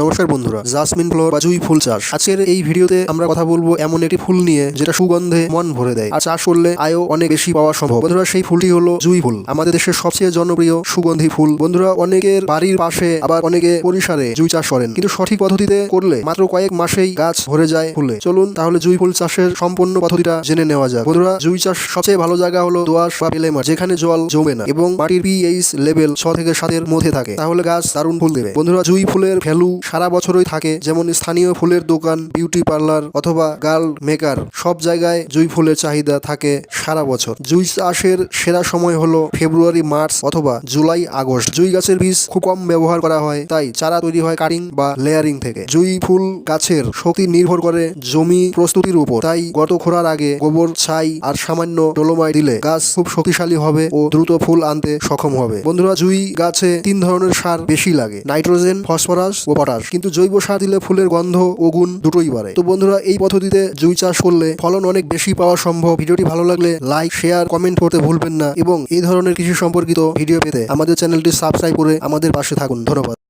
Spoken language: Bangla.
নমস্কার বন্ধুরা, জাসমিন ফ্লোর বা জুই ফুল চাষ। আজকের এই ভিডিওতে আমরা কথা বলব এমন একটি ফুল নিয়ে যেটা সুগন্ধে মন ভরে দেয় আর চাষ করলে আয়ও অনেক বেশি পাওয়া সম্ভব। বন্ধুরা, সেই ফুলটি হলো জুই ফুল। আমাদের দেশের সবচেয়ে জনপ্রিয় সুগন্ধি ফুল। বন্ধুরা, অনেকের বাড়ির পাশে আবার অনেকে পরিসরে জুই চাষ করেন। কিন্তু সঠিক পদ্ধতিতে করলে মাত্র কয়েক মাসেই গাছ ভরে যায় ফুলে। চলুন তাহলে জুই ফুল চাষের সম্পূর্ণ পদ্ধতিটা জেনে নেওয়া যাক। বন্ধুরা, জুই চাষ সবচেয়ে ভালো জায়গা হলো দোয়াশ বা বেলে মাঠ যেখানে জল জমে না এবং মাটির পিএইচ লেভেল ছ থেকে সাতের মধ্যে থাকে। তাহলে গাছ দারুণ ফুল দেবে। বন্ধুরা, জুই ফুলের ভ্যালু সারা বছরই থাকে। যেমন স্থানীয় ফুলের দোকান বিউটি পার্লার অথবা গার্ল মেকার সব জায়গায় জুই ফুলের চাহিদা থাকে সারা বছর। জুই চাষের সেরা সময় হলো ফেব্রুয়ারি, মার্চ অথবা জুলাই, আগস্ট। জুই গাছের বীজ খুব কম ব্যবহার করা হয়, তাই চারা তৈরি হয় কাটিং বা লেয়ারিং থেকে। জুই ফুল গাছের শক্তি নির্ভর করে জমি প্রস্তুতির উপর। তাই গত খোরার আগে গোবর, ছাই আর সামান্য ডোলোমাই দিলে গাছ খুব শক্তিশালী হবে ও দ্রুত ফুল আনতে সক্ষম হবে। বন্ধুরা, জুই গাছে তিন ধরনের সার বেশি লাগে। নাইট্রোজেন, ফসফরাস ও পটাশ। কিন্তু জৈব সার দিলে ফুলের গন্ধ ও গুণ দুটোই বাড়ে। তো বন্ধুরা, এই পদ্ধতিতে জুই চাষ করলে ফলন অনেক বেশি পাওয়া সম্ভব। ভিডিওটি ভালো লাগলে লাইক, শেয়ার, কমেন্ট করতে ভুলবেন না। এবং এই ধরনের কৃষি সম্পর্কিত ভিডিও পেতে আমাদের চ্যানেলটি সাবস্ক্রাইব করে আমাদের পাশে থাকুন। ধন্যবাদ।